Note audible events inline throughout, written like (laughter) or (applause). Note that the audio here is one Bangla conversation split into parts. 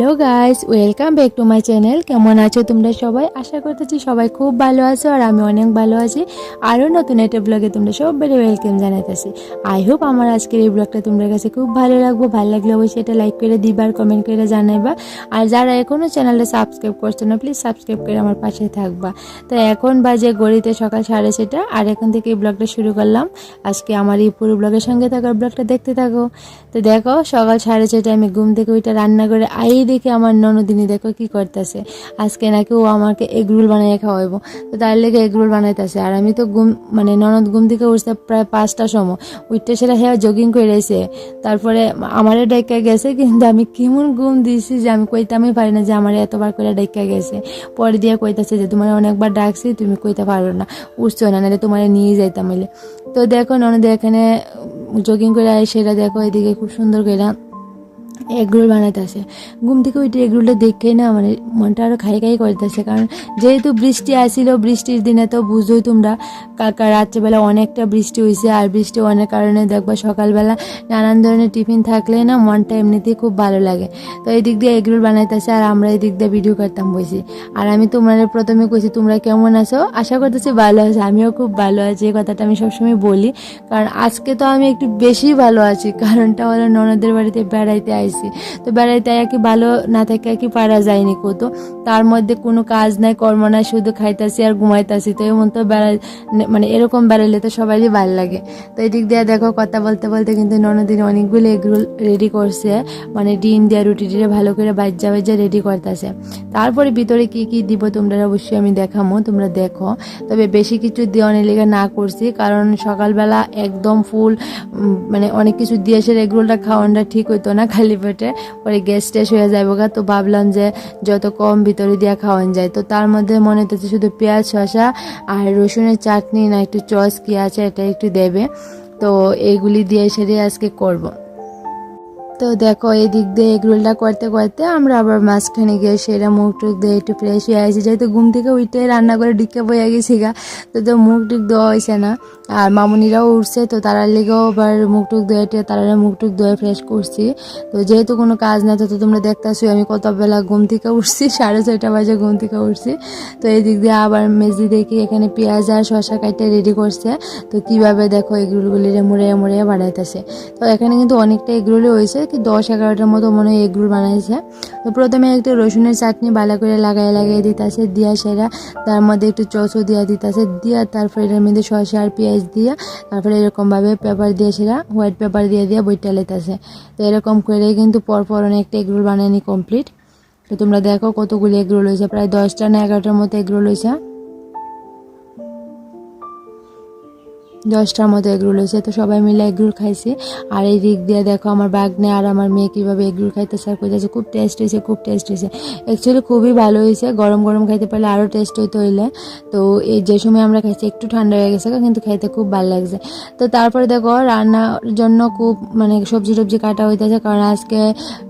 Hello guys, welcome back to my channel. কেমন আছো তোমরা সবাই? আশা করতেছি সবাই খুব ভালো আছো আর আমি অনেক ভালো আছি। আরও নতুন একটা ব্লগে তোমরা সবাই ওয়েলকাম জানাইতেছি। আই হোপ আমার আজকের এই ব্লগটা তোমাদের কাছে খুব ভালো লাগবো। ভালো লাগলে অবশ্যই এটা লাইক করে দিবা আর কমেন্ট করে জানাইবা। আর যারা এখনও চ্যানেলটা সাবস্ক্রাইব করছ না প্লিজ সাবস্ক্রাইব করে আমার পাশে থাকবা। তো এখন বাজে গড়িতে সকাল সাড়ে ছটা আর এখন থেকে এই ব্লগটা শুরু করলাম। আজকে আমার এই পুরো ব্লগের সঙ্গে থাকার ব্লগটা দেখতে থাকো। তো দেখো, সকাল সাড়ে ছটায় আমি ঘুম থেকে ওইটা রান্না করে আই দেখে আমার ননদিনী দেখো কি করতেছে। আজকে নাকি ও আমাকে এগরোল বানিয়ে খাওয়াইবো। তো তার লেগে এগরোল বানাইতেছে। আর আমি তো ঘুম মানে ননদ ঘুম থেকে উঠতে প্রায় পাঁচটা সময়। উঠতে সেটা হ্যাঁ জগিং করে রয়েছে তারপরে আমারে ডাইকা গেছে, কিন্তু আমি কেমন ঘুম দিয়েছি যে আমি কইতামই পারি না যে আমার এতবার করে ডাইকা গেছে। পরে দিয়ে কইতাছে যে, তোমার অনেকবার ডাকছি, তুমি কইতে পারো না। উঠছো না, নাহলে তোমার নিয়ে যাইতাম তো দেখো ননদের এখানে জগিং করে সেটা দেখো এদিকে খুব সুন্দর করে এগরোল বানাইতেছে ঘুম থেকে ওইটা এগরোলটা দেখেই না মানে মনটা আরও খাই খাই করতেছে কারণ যেহেতু বৃষ্টি আসিল, বৃষ্টির দিনে তো বুঝোই তোমরা, কালকা রাত্রেবেলা অনেকটা বৃষ্টি হয়েছে আর বৃষ্টি অনেক কারণে দেখবা সকালবেলা নানান ধরনের টিফিন থাকলে না মনটা এমনিতেই খুব ভালো লাগে। তো এই দিক দিয়ে এগরোল বানাইতেছে আর আমরা এই দিক দিয়ে ভিডিও করতাম বসি আর আমি তোমরা প্রথমে কইছি, তোমরা কেমন আছো? আশা করতেছি ভালো আছো, আমিও খুব ভালো আছি, এই কথাটা আমি সবসময় বলি। কারণ আজকে তো আমি একটু বেশি ভালো আছি, কারণটা হলো ননদের বাড়িতে বেড়াইতে আইছি। তো বেড়াইতে আর কি ভালো না থাকে আর কি পারা যায়নি কত। তার মধ্যে কোনো কাজ নাই, কর্ম নাই, শুধু খাইতাছি আর ঘুমাইতাছি। তো এমন তো বেড়াই মানে এরকম বেড়াইলে তো সবারই ভালো লাগে। তো এদিক দিয়ে দেখো কথা বলতে বলতে কিন্তু ননদিন অনেকগুলো এগরোল রেডি করছে। মানে ডিম দিয়ে রুটি দিয়ে ভালো করে বাজ্যা বাজ্যা রেডি করতেছে। তারপরে ভিতরে কি কি দিব তোমরা অবশ্যই আমি দেখামো, তোমরা দেখো। তবে বেশি কিছু দেওয়ার লেগে না করছি, কারণ সকালবেলা একদম ফুল মানে অনেক কিছু দিয়ে এসে এগরোলটা খাওয়ানটা ঠিক হইতো না, খালি পেটে পরে গ্যাস টেস হয়ে যাবে গা। তো ভাবলাম যে যত কম ভিতরে দিয়ে খাওয়ান যায়। তো তার মধ্যে মনে হচ্ছে শুধু পেঁয়াজ, শসা আর রসুনের চাটনি না, একটু চস কি আছে, এটা একটু দেবে। তো এগুলি দিয়ে সেটাই আজকে করব। তো দেখো এই দিক দিয়ে এগরোলটা করতে করতে আমরা আবার মাঝখানে গিয়ে সেরা মুখ টুক দিয়ে একটু ফ্রেশ হয়ে আসি। যেহেতু ঘুম থেকে উঠতে রান্না করে ঢুকে বইয়া গেছি গা, তো তো মুখ টুক দেওয়া হয়েছে না। আর মামুনিরাও উঠছে, তো তারার লেগেও আবার মুখ টুক ধুয়ে টুয়ে তারা মুখ টুক ধুয়ে ফ্রেশ করছি। তো যেহেতু কোনো কাজ না, তো তোমরা দেখতেছো আমি কত বেলা ঘুম থেকে উঠছি, (laughs) সাড়ে ছয়টা বাজে ঘুম থেকে উঠছি। তো এই দিক দিয়ে আবার মেজি দেখি এখানে পেঁয়াজ আর শসা কাটতে রেডি করছে। তো কীভাবে দেখো এগরোলগুলি মুড়ে মুড়ে বাড়াইতেছে তো এখানে কিন্তু অনেকটা এগরোলই হয়েছে কি দশ এগারোটার মতো মনে হয় এগরোল বানাইছে। তো প্রথমে একটু রসুনের চাটনি ভালো করে লাগাই লাগাই দিতেছে, দিয়া সেরা। তার মধ্যে একটু চচও দিয়া দিতেছে, দিয়া তারপরে এটার মধ্যে শসা আর পেঁয়াজ দিয়া, তারপরে এরকমভাবে পেপার দিয়ে সেরা হোয়াইট পেপার দিয়ে দিয়ে বইটা লেতেছে। তো এরকম করে কিন্তু পরপর অনেকটা এগরোল বানানি কমপ্লিট তো তোমরা দেখো কতগুলি এগরোল হয়েছে, প্রায় দশটা না এগারোটার মতো এগরোল হয়েছে। দশটার মতো এগরোল হয়েছে, তো সবাই মিলে এগরোল খাইছি। আর এই দিক দিয়ে দেখো আমার বাগনে আর আমার মেয়ে কীভাবে এগরোল খাইতেছে আর কইতেছে খুব টেস্ট হয়েছে, খুব টেস্ট হয়েছে। অ্যাকচুয়ালি খুবই ভালো হয়েছে, গরম গরম খাইতে পারলে আরও টেস্ট হইতে হইলে। তো এই যে সময় আমরা খাইছি, একটু ঠান্ডা হয়ে গেছে কিন্তু খাইতে খুব ভালো লাগছে। তো তারপরে দেখো রান্নার জন্য খুব মানে সবজি টবজি কাটা হইতেছে, কারণ আজকে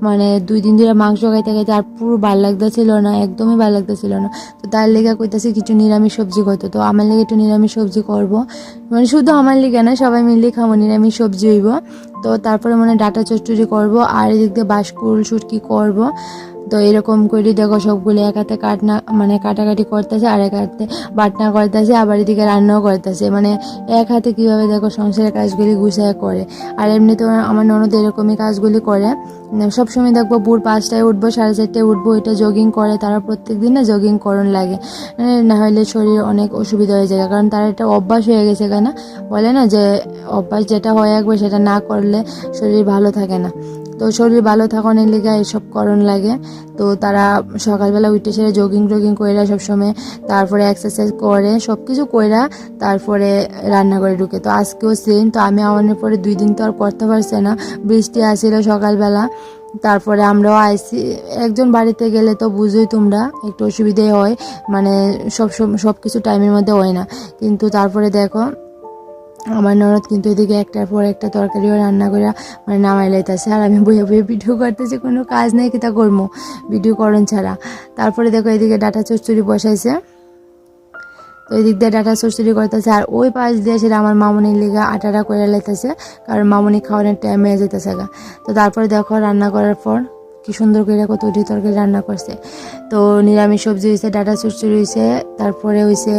মানে দুই দিন ধরে মাংস খাইতে খাইতে আর পুরো ভালো লাগতেছিল না, একদমই ভালো লাগতেছিল না। তো তার লেগে কইতাছে কিছু নিরামিষ সবজি করতো তো আমার লেগে একটু নিরামিষ সবজি করব। মানে শুধু আমার লিগে না, সবাই মিলে খাব, নিরামিষ সবজি হইব। তো তারপরে মানে ডাটা চচ্চড়ি করব, আর এদিক দিয়ে বাসকুল সুটকি করব। তো এরকম করে দেখো সবগুলো এক হাতে কাটনা মানে কাটাকাটি করতেছে আর এক হাতে বাটনা করতেছে, আবার এদিকে রান্নাও করতেছে। মানে এক হাতে কীভাবে দেখো সংসারের কাজগুলি গুছিয়ে করে। আর এমনি তো আমার ননদ এরকমই কাজগুলি করে। সবসময় দেখব ভোর পাঁচটায় উঠবো, সাড়ে চারটায় উঠবো এটা জগিং করে। তারা প্রত্যেক দিন না জগিং করণ লাগে। না হলে শরীর অনেক অসুবিধা হয়ে যায়। কারণ তার একটা অভ্যাস হয়ে গেছে কেন? বলে না যে, অভ্যাস যেটা হয় একবার সেটা না করলে শরীর ভালো থাকে না। তো শরীর ভালো থাকানোর লেগে এসব করণ লাগে। তো তারা সকালবেলা উঠে সেরে জগিং টগিং কইরা সবসময় তারপরে এক্সারসাইজ করে সব কিছু কইরা তারপরে রান্না করে ঢুকে। তো আজকেও সেম তো আমি আমাদের পরে দুই দিন তো আর করতে পারছে না। বৃষ্টি আসছিল সকালবেলা, তারপরে আমরাও আইসি একজন বাড়িতে গেলে তো বুঝোই তোমরা, একটু অসুবিধাই হয়। মানে সব সব কিছু টাইমের মধ্যে হয় না। কিন্তু তারপরে দেখো আমার ননদ কিন্তু এদিকে একটার পর একটা তরকারিও রান্না করে মানে নামাই লাইতেছে। আর আমি বইয়ে বইয়ে ভিডিও করতেছি, কোনো কাজ নেই, কি তা করব ভিডিও করণ ছাড়া। তারপরে দেখো এদিকে ডাটা চচ্চড়ি বসাইছে। তো এদিক দিয়ে ডাটা চচ্চড়ি করতেছে। আর ওই পাশ দিয়ে সেটা আমার মামনির লিগা আটাটা করে লাইতেছে। কারণ মামনি খাওয়ানোর টাইম হয়ে যেতেছে গা। তো তারপরে দেখো রান্না করার পর কি সুন্দর করে কত তরকারি রান্না করছে। তো নিরামিষ সবজি হয়েছে ডাটা চুরচুরি হয়েছে তারপরে হয়েছে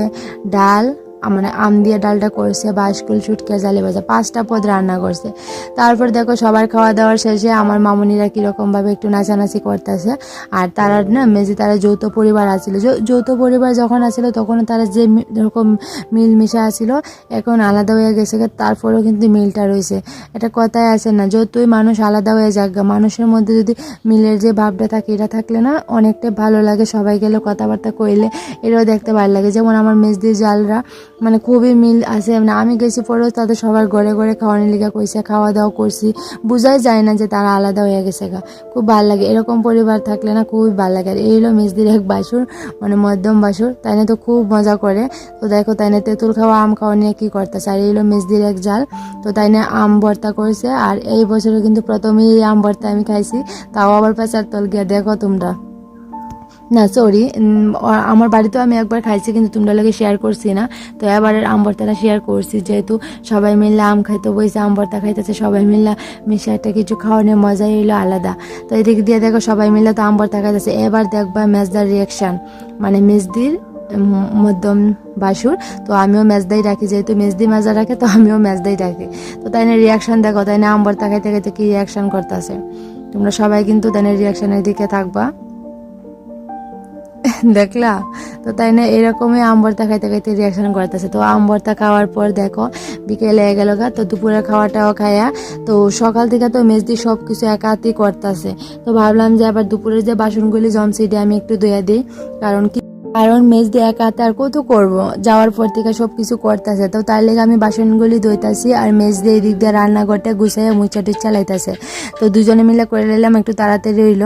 ডাল মানে আম দিয়ে ডালটা করছে বা বাসকুল শুটকে জালি ভাজা পাঁচটা পদ রান্না করছে। তারপর দেখো সবার খাওয়া দাওয়ার শেষে আমার মামুনিরা কীরকমভাবে একটু নাচানাচি করতেছে। আর তারা না মেজি তারা যৌথ পরিবার আছিল। যৌথ পরিবার যখন আছিল তখন তারা যে মি- এরকম মিলমিশে আছিল, এখন আলাদা হয়ে গেছে তারপরেও কিন্তু মিলটা রয়েছে। এটা কথায় আছে না, যতই মানুষ আলাদা হয়ে যাক মানুষের মধ্যে যদি মিলের যে ভাবটা থাকে, এটা থাকলে না অনেকটাই ভালো লাগে। সবাই গেলে কথাবার্তা কইলে এটাও দেখতে ভালো লাগে। যেমন আমার মেজদি জালরা মানে খুবই মিল আছে। মানে আমি গেছি পরেও তাদের সবার ঘরে ঘরে খাওয়ানোর লিগা কইছে খাওয়া দাওয়া করছি। বোঝাই যায় না যে তারা আলাদা হয়ে গেছে গা। খুব ভালো লাগে। এরকম পরিবার থাকলে না খুবই ভালো লাগে। আর এই হলো মেজদির এক বাসুর মানে মধ্যম বাসুর তাই না তো খুব মজা করে। তো দেখো তাই না তেঁতুল খাওয়া, আম খাওয়া নিয়ে কী করতেছে? আর এই হলো মেজদির এক জাল। তো তাই না আম ভর্তা করেছে। আর এই বছরে কিন্তু প্রথমেই আম ভর্তা আমি খাইছি। তাও আবার পেঁচার তল গিয়ে দেখো তোমরা। না সরি আমার বাড়িতেও আমি একবার খাইছি, কিন্তু তোমরা লোকে শেয়ার করছি না। তো এবারের আম ভর্তাটা শেয়ার করছি, যেহেতু সবাই মিললে আম খাইতে বইছে আম ভর্তা খাইতেছে, সবাই মিললে মিশে একটা কিছু খাওয়ানোর মজাই হইল আলাদা। তো এদিক দিয়ে দেখো সবাই মিললে তো আম ভর্তা খাইতেছে। এবার দেখবা মেজদার রিয়াকশান মানে মেজদির মধ্যম বাসুর, তো আমিও মেজদাই রাখি, যেহেতু মেজদি মাজা রাখে, তো আমিও মেজদাই রাখি। তো তাই না রিয়াকশান দেখো, তাই না আম ভর্তা খাইতে খাইতে কি রিয়াকশান করতেছে। তোমরা সবাই কিন্তু তাই না রিয়াকশানের দিকে থাকবা। দেখলা? তো তাই না এরকমই আম ভর্তা খাইতে খাইতে রিয়াকশন করতেছে। তো আম ভর্তা খাওয়ার পর দেখো, বিকেলে গেল গা, তো দুপুরে খাওয়াটাও খায়া, তো সকাল থেকে তো মেজদি সব কিছু একাতি করতেছে। তো ভাবলাম যে আবার দুপুরের যে বাসনগুলি জমছে এটা আমি একটু ধুয়ে দিই, কারণ কি কারণ মেজ দিয়ে একা আর কত করব? যাওয়ার পর থেকে সব কিছু করতেছে। তো তার লেগে আমি বাসনগুলি ধুইতাছি আর মেজ দিয়ে এদিক দিয়ে রান্নাঘরটা গুছাইয়া মুচা টুচা লাইতাছে তো দুজনে মিলে করে নিলাম, একটু তাড়াতাড়ি হইল।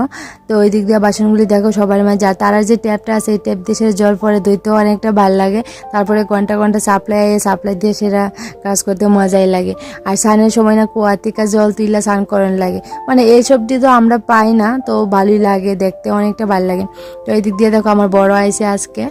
তো ওই দিক দিয়ে বাসনগুলি দেখো সবার মাঝে। যা তারার যে ট্যাপটা আছে, এই ট্যাপ দিয়ে সেটা জল পরে ধুইতেও অনেকটা ভালো লাগে। তারপরে ঘণ্টা ঘণ্টা সাপ্লাই সাপ্লাই দিয়ে সেটা কাজ করতে মজাই লাগে। আর স্নানের সময় না কুয়া থেকে জল তুইলা স্নান করান লাগে। মানে এইসব দিয়ে তো আমরা পাই না, তো ভালোই লাগে, দেখতে অনেকটা ভালো লাগে। তো এই দিক দিয়ে দেখো আমার বড় আইসে আজকে।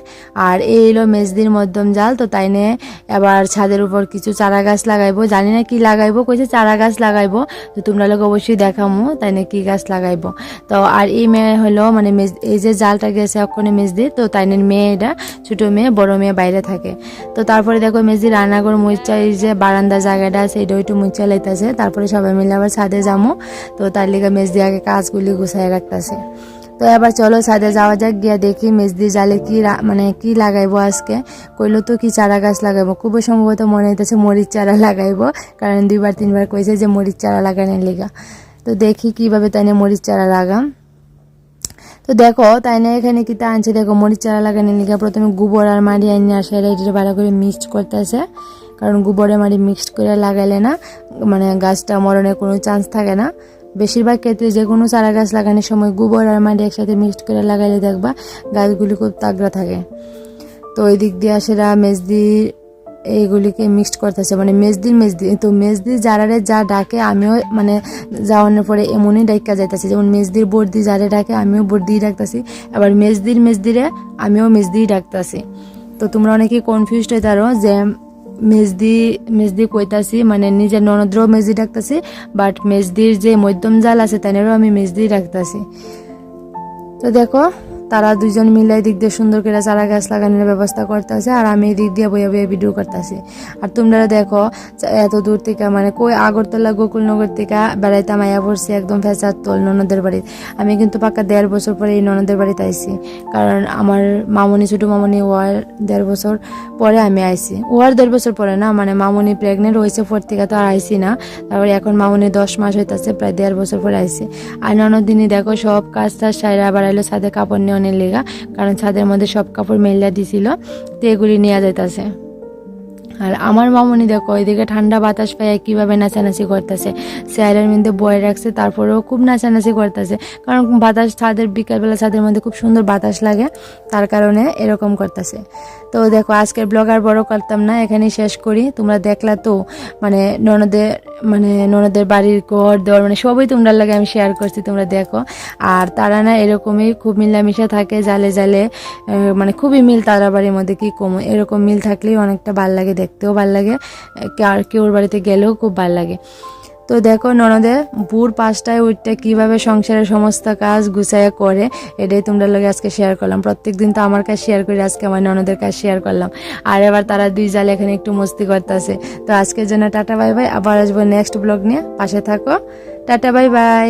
আর এই এলো মেজদির মধ্যম জাল, তো তাই নিয়ে এবার ছাদের উপর কিছু চারা গাছ লাগাইবো। জানি না কি লাগাইবো, কইছে চারা গাছ লাগাইবো, তো তোমরা লোক অবশ্যই দেখামো, তাই না কি গাছ লাগাইবো। তো আর এই মেয়ে হলো মানে এই যে জালটা গেছে ওখানে মেজদির, তো তাই নিয়ে মেয়ে এটা, ছোটো মেয়ে, বড় মেয়ে বাইরে থাকে। তো তারপরে দেখো মেজদি রান্নাঘর মুচা এই যে বারান্দা জায়গাটা আছে, এটা একটু মুচা লাইতেছে। তারপরে সবাই মিলে আবার ছাদে যাব তো তার লিগে মেজদি আগে কাজগুলি গুছাই রাখতেছে। তো এবার চলো ছাদে যাওয়া যাক, গিয়া দেখি মেজদি জালে কি মানে কি লাগাইবো আজকে। কইলো তো কি চারা গাছ লাগাইবো। খুবই সম্ভবত মনে হইতেছে মরিচ চারা লাগাইবো, কারণ দুইবার, তিনবার কইছে যে মরিচ চারা লাগানোর লিগা। তো দেখি কীভাবে তাই মরিচ চারা লাগাম। তো দেখো তাই না এখানে কি তা আনছে? দেখো, মরিচ চারা লাগানোর লিগা প্রথমে গোবর আর মাটি আনি আর সেটা এটা ভালো করে মিক্সড করতেছে। কারণ গোবরে মাটি মিক্সড করে লাগাইলে না মানে গাছটা মরণের কোনো চান্স থাকে না। বেশিরভাগ ক্ষেত্রে যে কোনো চারা গাছ লাগানোর সময় গোবর আর মাটি একসাথে মিক্সড করে লাগাইলে দেখবা গাছগুলি খুব তাগড়া থাকে। তো ওই দিক দিয়ে সেরা মেজদি এইগুলিকে মিক্সড করতেছে মানে মেজদির মেজদি, তো মেজদির যারারে যা ডাকে আমিও মানে যাওয়ানোর পরে এমনই ডাইকা যাইতেছি, যেমন মেজদির বর্দি যারে ডাকে আমিও বর্দিই ডাকতেছি, আবার মেজদির মেজদিরে আমিও মেজদিই ডাকতেছি। তো তোমরা অনেকেই কনফিউজড হয়ে তারো যে মেজদি মেজদি কইতাছি মানে নিজের ননদরাও মেজদি ডাকতাছি বাট মেজদির যে মধ্যম জাল আছে, তানেরও আমি মেজদি ডাকতাছি। তো দেখো তারা দুজন মিলে দিক দিয়ে সুন্দর করে চারা গাছ লাগানোর ব্যবস্থা করতেছে, আর আমি এই দিক দিয়ে বইয়া বইয়া ভিডিও করতেছি। আর তোমরা দেখো এত দূর থেকে মানে কই আগরতলা, গোকুলনগর থেকে বেড়াইতে মাইয়া পড়ছি একদম ফেঁচার তোল ননদের বাড়ি। আমি কিন্তু পাক্কা দেড় বছর পরে এই ননদের বাড়িতে আইছি, কারণ আমার মামনি, ছোটো মামনি ওয়ার দেড় বছর পরে আমি আইছি। ওয়ার দেড় বছর পরে না মানে মামনি প্রেগনেন্ট হয়েছে পর থেকে তো আর আইসি না, তারপরে এখন মামনি দশ মাস হইতাছে, প্রায় দেড় বছর পরে আইছি। আর ননদিনী দেখো, সব কাজ টাজ সাইরা বাড়াইলো, ছাদে কাপড় লেগা কারণ ছাদের মধ্যে সব কাপড় মেলিয়া দিছিল তো এগুলি নেওয়া যাইতাছে। আর আমার মামনি দেখো ওইদিকে ঠান্ডা বাতাস পাইয়া কীভাবে নাচানাচি করতেছে। চেয়ারের মধ্যে বয়ে রাখছে, তারপরেও খুব নাচানাচি করতেছে। কারণ বাতাস ছাদের, বিকালবেলা ছাদের মধ্যে খুব সুন্দর বাতাস লাগে, তার কারণে এরকম করতেছে। তো দেখো, আজকের ব্লগ আর বড় করতাম না, এখানেই শেষ করি। তোমরা দেখলা তো মানে ননদের মানে ননদের বাড়ির ঘর দর মানে সবই তোমরা লাগে আমি শেয়ার করছি, তোমরা দেখো। আর তারা না এরকমই খুব মিলামিশা থাকে, জালে জালে মানে খুবই মিল তারা বাড়ির মধ্যে, কি কম? এরকম মিল থাকলেই অনেকটা ভালো লাগে দেখতেও ভালো লাগে। আর কেউর বাড়িতে গেলেও খুব ভালো লাগে। তো দেখো ননদে ভোর পাঁচটায় উঠতে কীভাবে সংসারের সমস্ত কাজ গুছাইয়া করে, এটাই তোমরা লোক আজকে শেয়ার করলাম। প্রত্যেক দিন তো আমার কাছে শেয়ার করি আজকে আমার ননদের কাছে শেয়ার করলাম। আর এবার তারা দুই জাল এখানে একটু মস্তি করতেছে। তো আজকের জন্য টাটা, বাই বাই। আবার আসব নেক্সট ব্লগ নিয়ে। পাশে থাকো। Tata, bye bye.